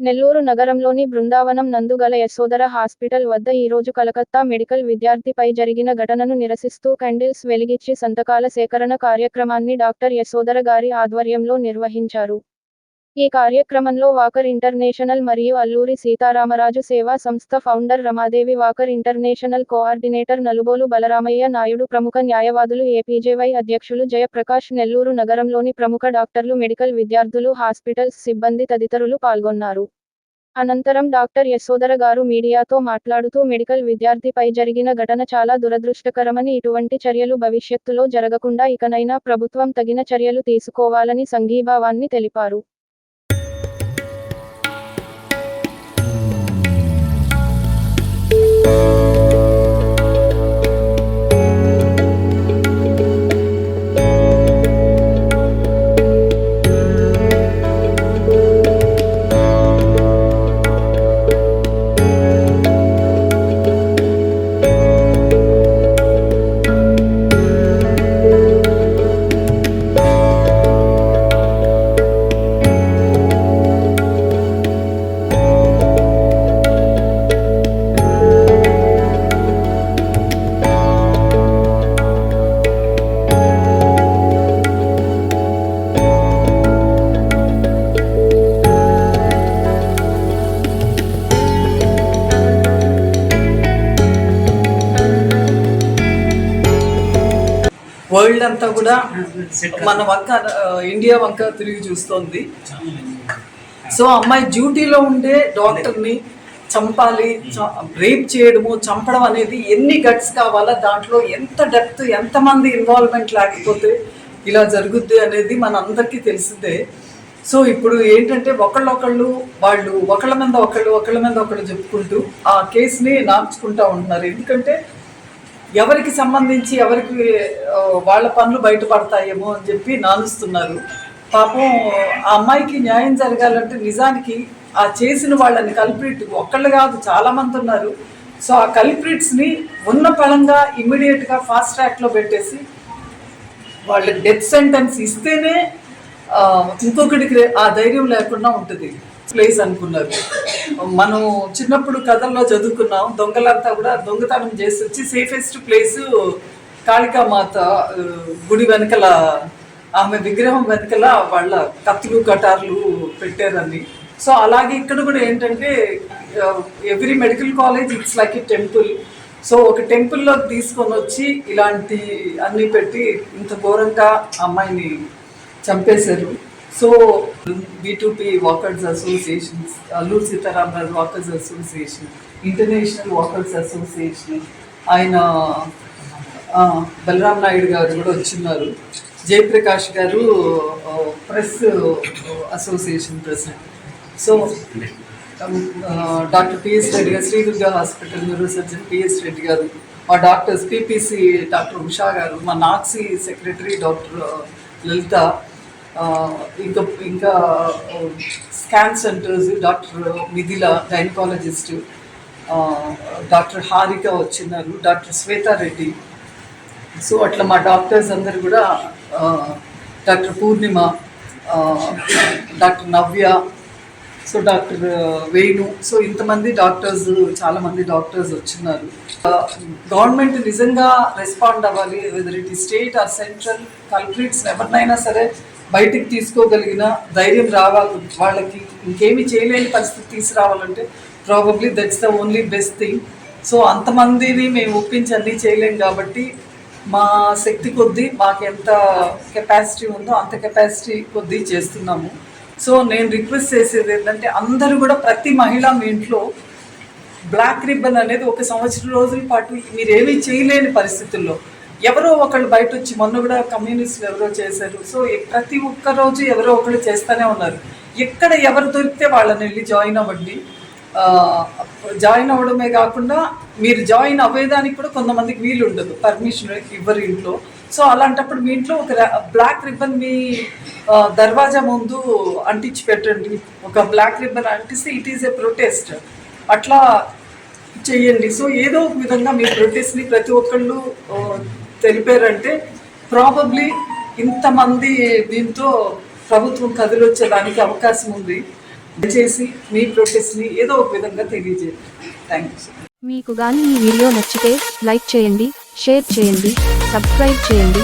నెల్లూరు నగరంలోని బృందావనం నందుగల యశోదర హాస్పిటల్ వద్ద ఈరోజు కలకత్తా మెడికల్ విద్యార్థిపై జరిగిన ఘటనను నిరసిస్తూ క్యాండిల్స్ వెలిగించి సంతకాల సేకరణ కార్యక్రమాన్ని డాక్టర్ యశోదర గారి ఆధ్వర్యంలో నిర్వహించారు. ఈ కార్యక్రమంలో వాకర్ ఇంటర్నేషనల్ మరియు అల్లూరి సీతారామరాజు సేవా సంస్థ founder Ramadevi walker international coordinator Nalubolu Balaramayya Naidu ప్రముఖ న్యాయవాదులు ఏపీజేవై అధ్యక్షులు జయప్రకాష్ నెల్లూరు నగరంలోని ప్రముఖ డాక్టర్లు మెడికల్ విద్యార్థులు హాస్పిటల్స్ సిబ్బంది తదితరులు పాల్గొన్నారు. అనంతరం డాక్టర్ యశోదర గారు మీడియాతో మాట్లాడుతూ మెడికల్ విద్యార్థిపై జరిగిన ఘటన చాలా దురదృష్టకరమని ఇటువంటి చర్యలు భవిష్యత్తులో జరగకుండా ఇకనైనా ప్రభుత్వం తగిన చర్యలు తీసుకోవాలని సంఘీభావాన్ని తెలిపారు. you వరల్డ్ అంతా కూడా మన వంక ఇండియా వంక తిరిగి చూస్తోంది. సో అమ్మాయి డ్యూటీలో ఉండే డాక్టర్ని చంపాలి రేప్ చేయడము చంపడం అనేది ఎన్ని గట్స్ కావాలా దాంట్లో ఎంత డెప్త్ ఎంతమంది ఇన్వాల్వ్మెంట్ లేకపోతే ఇలా జరుగుద్ది అనేది మన అందరికీ తెలిసిందే. సో ఇప్పుడు ఏంటంటే ఒకళ్ళొకళ్ళు వాళ్ళు ఒకళ్ళ మీద ఒకళ్ళు ఒకళ్ళ మీద ఒకళ్ళు చెప్పుకుంటూ ఆ కేసుని నార్చుకుంటా ఉంటున్నారు. ఎందుకంటే ఎవరికి సంబంధించి ఎవరికి వాళ్ళ పనులు బయటపడతాయేమో అని చెప్పి నానుస్తున్నారు పాపం ఆ అమ్మాయికి న్యాయం జరగాలంటే నిజానికి ఆ చేసిన వాళ్ళని కల్ప్రిట్ ఒక్కళ్ళు కాదు చాలామంది ఉన్నారు. సో ఆ కల్ప్రిట్స్ని ఉన్న పరంగా ఇమ్మీడియట్గా ఫాస్ట్ ట్రాక్లో పెట్టేసి వాళ్ళకి డెత్ సెంటెన్స్ ఇస్తేనే ఇంకొకటికి ఆ ధైర్యం లేకుండా ఉంటుంది. ప్లేస్ అనుకున్నారు. మనం చిన్నప్పుడు కథల్లో చదువుకున్నాం దొంగలంతా కూడా దొంగతనం చేసి వచ్చి సేఫెస్ట్ ప్లేస్ కాళికామాత గుడి వెనకల ఆమె విగ్రహం వెనకల వాళ్ళ కత్తులు కటార్లు పెట్టారని. సో అలాగే ఇక్కడ కూడా ఏంటంటే every medical college it's like a temple so ఒక టెంపుల్లో తీసుకొని వచ్చి ఇలాంటి అన్నీ పెట్టి ఇంత ఘోరంగా అమ్మాయిని చంపేశారు. So బీటూపీ walkers associations Alluru Sitaramaraju walkers association international walkers association ఆయన బలరాం నాయుడు గారు కూడా వచ్చిన్నారు. జయప్రకాష్ గారు press association president so doctor PS Reddy గారు Sridurga hospital neuro surgeon PS Reddy గారు మా డాక్టర్స్ పిపిసి డాక్టర్ ఉషా గారు మా నాక్సీ సెక్రటరీ డాక్టర్ లలిత ఇంకా ఇంకా scan centres doctor Mithila gynaecologist doctor Harika వచ్చినారు డాక్టర్ శ్వేతారెడ్డి సో అట్లా మా డాక్టర్స్ అందరు కూడా doctor Purnima doctor Navya so doctor Venu so ఇంతమంది డాక్టర్స్ చాలామంది డాక్టర్స్ వచ్చినారు. గవర్నమెంట్ నిజంగా రెస్పాండ్ అవ్వాలి వెదర్ ఇట్ ఈ స్టేట్ ఆర్ సెంట్రల్ కల్ప్రిట్స్ ఎవరినైనా సరే బయటికి తీసుకోగలిగిన ధైర్యం రావాలి వాళ్ళకి. ఇంకేమీ చేయలేని పరిస్థితి తీసుకురావాలంటే probably that's the only best thing so అంతమందిని మేము ఒప్పించి అన్నీ చేయలేం కాబట్టి మా శక్తి కొద్దీ మాకు ఎంత కెపాసిటీ ఉందో అంత కెపాసిటీ కొద్దీ చేస్తున్నాము. సో నేను రిక్వెస్ట్ చేసేది ఏంటంటే అందరూ కూడా ప్రతి మహిళ మీ ఇంట్లో బ్లాక్ రిబ్బన్ అనేది ఒక సంవత్సరం రోజుల పాటు మీరేమీ చేయలేని పరిస్థితుల్లో ఎవరో ఒకళ్ళు బయట వచ్చి మొన్న కూడా కమ్యూనిస్టులు ఎవరో చేశారు. సో ప్రతి ఒక్క రోజు ఎవరో ఒకళ్ళు చేస్తూనే ఉన్నారు. ఎక్కడ ఎవరు దొరికితే వాళ్ళని వెళ్ళి జాయిన్ అవ్వండి. జాయిన్ అవ్వడమే కాకుండా మీరు జాయిన్ అవ్వేదానికి కూడా కొంతమందికి వీలు ఉండదు. పర్మిషన్ ఇవ్వరు ఇంట్లో. సో అలాంటప్పుడు మీ ఇంట్లో ఒక బ్లాక్ రిబ్బన్ మీ దర్వాజా ముందు అంటించి పెట్టండి. ఒక బ్లాక్ రిబ్బన్ అంటిస్తే ఇట్ ఈస్ ఎ ప్రొటెస్ట్ అట్లా చెయ్యండి సో ఏదో ఒక విధంగా మీ ప్రొటెస్ట్ని ప్రతి ఒక్కళ్ళు తెలిపారంటే ప్రాబబ్లీ ఇంతమంది దీంతో ప్రభుత్వం కదిలొచ్చేదానికి అవకాశం ఉంది దయచేసి మీ ప్రొటెస్ట్ని ఏదో ఒక విధంగా తెలియజేయండి. థ్యాంక్ యూ మీకు కానీ ఈ వీడియో నచ్చితే లైక్ చేయండి షేర్ చేయండి సబ్స్క్రైబ్ చేయండి.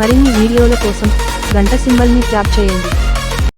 మరిన్ని వీడియోల కోసం గంట సింబల్ని ట్యాప్ చేయండి.